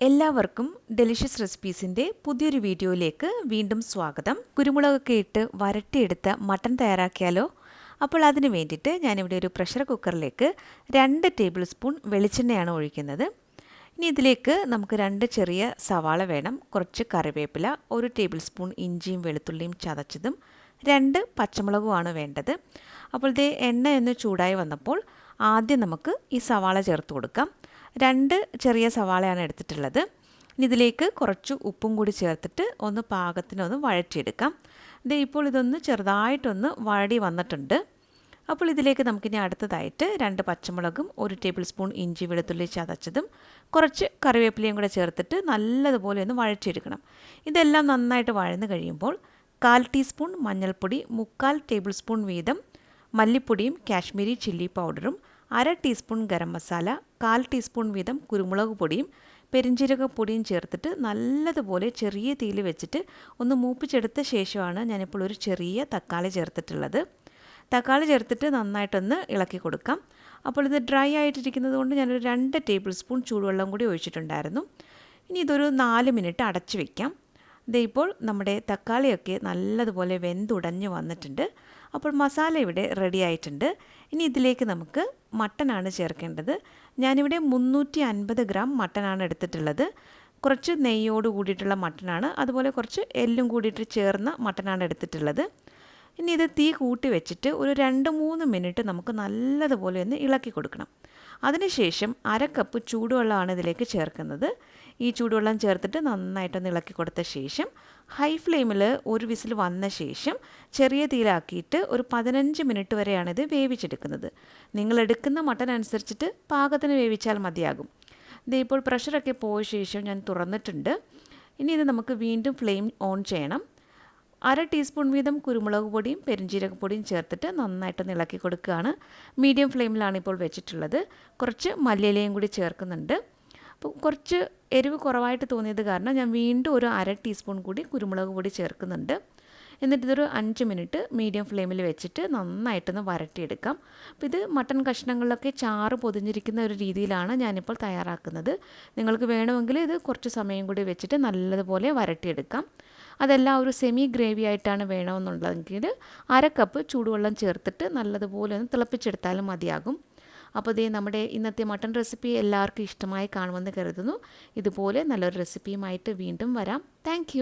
എല്ലാവർക്കും ഡെലിഷ്യസ് റെസിപ്പീസിന്റെ പുതിയൊരു വീഡിയോയിലേക്ക് വീണ്ടും സ്വാഗതം. കുരുമുളകൊക്കെ ഇട്ട് വരട്ടിയെടുത്ത മട്ടൻ തയ്യാറാക്കിയാലോ? അപ്പോൾ അതിന് വേണ്ടിയിട്ട് ഞാനിവിടെ ഒരു പ്രഷർ കുക്കറിലേക്ക് രണ്ട് ടേബിൾ സ്പൂൺ വെളിച്ചെണ്ണയാണ് ഒഴിക്കുന്നത്. ഇനി ഇതിലേക്ക് നമുക്ക് രണ്ട് ചെറിയ സവാള വേണം. കുറച്ച് കറിവേപ്പില ഒരു ടേബിൾ സ്പൂൺ ഇഞ്ചിയും വെളുത്തുള്ളിയും ചതച്ചതും രണ്ട് പച്ചമുളകുമാണ് വേണ്ടത്. അപ്പോൾ ഇത് എണ്ണ ഒന്ന് ചൂടായി വന്നപ്പോൾ ആദ്യം നമുക്ക് ഈ സവാള ചേർത്ത് കൊടുക്കാം. രണ്ട് ചെറിയ സവാളയാണ് എടുത്തിട്ടുള്ളത്. ഇനി ഇതിലേക്ക് കുറച്ച് ഉപ്പും കൂടി ചേർത്തിട്ട് ഒന്ന് പാകത്തിനൊന്ന് വഴറ്റിയെടുക്കാം. ഇത് ഇപ്പോൾ ഇതൊന്ന് ചെറുതായിട്ടൊന്ന് വഴടി വന്നിട്ടുണ്ട്. അപ്പോൾ ഇതിലേക്ക് നമുക്കിനി അടുത്തതായിട്ട് രണ്ട് പച്ചമുളകും ഒരു ടേബിൾ സ്പൂൺ ഇഞ്ചി വെളുത്തുള്ളി ചതച്ചതും കുറച്ച് കറിവേപ്പിലയും കൂടെ ചേർത്തിട്ട് നല്ലതുപോലെ ഒന്ന് വഴറ്റിയെടുക്കണം. ഇതെല്ലാം നന്നായിട്ട് വഴന്ന് കഴിയുമ്പോൾ കാൽ ടീസ്പൂൺ മഞ്ഞൾപ്പൊടി മുക്കാൽ ടേബിൾ സ്പൂൺ വീതം മല്ലിപ്പൊടിയും കാശ്മീരി ചില്ലി പൗഡറും അര ടീസ്പൂൺ ഗരം മസാല കാൽ ടീസ്പൂൺ വീതം കുരുമുളക് പൊടിയും പെരിഞ്ചീരകപ്പൊടിയും ചേർത്തിട്ട് നല്ലതുപോലെ ചെറിയ തീയിൽ വെച്ചിട്ട് ഒന്ന് മൂപ്പിച്ചെടുത്ത ശേഷമാണ് ഞാനിപ്പോൾ ഒരു ചെറിയ തക്കാളി ചേർത്തിട്ടുള്ളത്. തക്കാളി ചേർത്തിട്ട് നന്നായിട്ടൊന്ന് ഇളക്കി കൊടുക്കാം. അപ്പോൾ ഇത് ഡ്രൈ ആയിട്ടിരിക്കുന്നത് കൊണ്ട് ഞാനൊരു രണ്ട് ടേബിൾ സ്പൂൺ ചൂടുവെള്ളം കൂടി ഒഴിച്ചിട്ടുണ്ടായിരുന്നു. ഇനി ഇതൊരു നാല് മിനിറ്റ് അടച്ചു വയ്ക്കാം ഇപ്പോൾ നമ്മുടെ തക്കാളിയൊക്കെ നല്ലതുപോലെ വെന്തുടഞ്ഞ് വന്നിട്ടുണ്ട്. അപ്പോൾ മസാല ഇവിടെ റെഡി ആയിട്ടുണ്ട്. ഇനി ഇതിലേക്ക് നമുക്ക് മട്ടനാണ് ചേർക്കേണ്ടത്. ഞാനിവിടെ മുന്നൂറ്റി അൻപത് ഗ്രാം മട്ടനാണ് എടുത്തിട്ടുള്ളത്. കുറച്ച് നെയ്യോട് കൂടിയിട്ടുള്ള മട്ടനാണ്. അതുപോലെ കുറച്ച് എല്ലും കൂടിയിട്ട് ചേർന്ന മട്ടനാണ് എടുത്തിട്ടുള്ളത്. ഇനി ഇത് തീ കൂട്ടി വെച്ചിട്ട് ഒരു രണ്ട് മൂന്ന് മിനിറ്റ് നമുക്ക് നല്ലതുപോലെ ഒന്ന് ഇളക്കി കൊടുക്കണം. അതിനുശേഷം അര കപ്പ് ചൂടുവെള്ളമാണ് ഇതിലേക്ക് ചേർക്കുന്നത്. ഈ ചൂടുവെള്ളം ചേർത്തിട്ട് നന്നായിട്ടൊന്ന് ഇളക്കി കൊടുത്ത ശേഷം ഹൈ ഫ്ലെയിമിൽ ഒരു വിസിൽ വന്ന ശേഷം ചെറിയ തീയിലാക്കിയിട്ട് ഒരു പതിനഞ്ച് മിനിറ്റ് വരെയാണിത് വേവിച്ചെടുക്കുന്നത്. നിങ്ങൾ എടുക്കുന്ന മട്ടൻ അനുസരിച്ചിട്ട് പാകത്തിന് വേവിച്ചാൽ മതിയാകും. ഇത് ഇപ്പോൾ പ്രഷറൊക്കെ പോയ ശേഷം ഞാൻ തുറന്നിട്ടുണ്ട്. ഇനി ഇത് നമുക്ക് വീണ്ടും ഫ്ലെയിം ഓൺ ചെയ്യണം. അര ടീസ്പൂൺ വീതം കുരുമുളക് പൊടിയും പെരിഞ്ചീരകപ്പൊടിയും ചേർത്തിട്ട് നന്നായിട്ടൊന്ന് ഇളക്കി കൊടുക്കുകയാണ്. മീഡിയം ഫ്ലെയിമിലാണ് ഇപ്പോൾ വെച്ചിട്ടുള്ളത്. കുറച്ച് മല്ലിയിലയും കൂടി ചേർക്കുന്നുണ്ട്. കുറച്ച് എരിവ് കുറവായിട്ട് തോന്നിയത് കാരണം ഞാൻ വീണ്ടും ഒരു അര ടീസ്പൂൺ കൂടി കുരുമുളക് പൊടി ചേർക്കുന്നുണ്ട്. എന്നിട്ട് ഇതൊരു അഞ്ച് മിനിറ്റ് മീഡിയം ഫ്ലെയിമിൽ വെച്ചിട്ട് നന്നായിട്ടൊന്ന് വരട്ടിയെടുക്കാം. അപ്പോൾ ഇത് മട്ടൺ കഷ്ണങ്ങളിലൊക്കെ ചാറ് പൊതിഞ്ഞിരിക്കുന്ന ഒരു രീതിയിലാണ് ഞാനിപ്പോൾ തയ്യാറാക്കുന്നത്. നിങ്ങൾക്ക് വേണമെങ്കിൽ ഇത് കുറച്ച് സമയം കൂടി വെച്ചിട്ട് നല്ലതുപോലെ വരട്ടിയെടുക്കാം. അതെല്ലാം ഒരു സെമി ഗ്രേവി ആയിട്ടാണ് വേണമെന്നുള്ളതെങ്കിൽ അര കപ്പ് ചൂടുവെള്ളം ചേർത്തിട്ട് നല്ലതുപോലെ ഒന്ന് തിളപ്പിച്ചെടുത്താലും മതിയാകും. അപ്പോൾ ഇതേ നമ്മുടെ ഇന്നത്തെ മട്ടൺ റെസിപ്പി എല്ലാവർക്കും ഇഷ്ടമായി കാണുമെന്ന് കരുതുന്നു. ഇതുപോലെ നല്ലൊരു റെസിപ്പിയുമായിട്ട് വീണ്ടും വരാം. താങ്ക്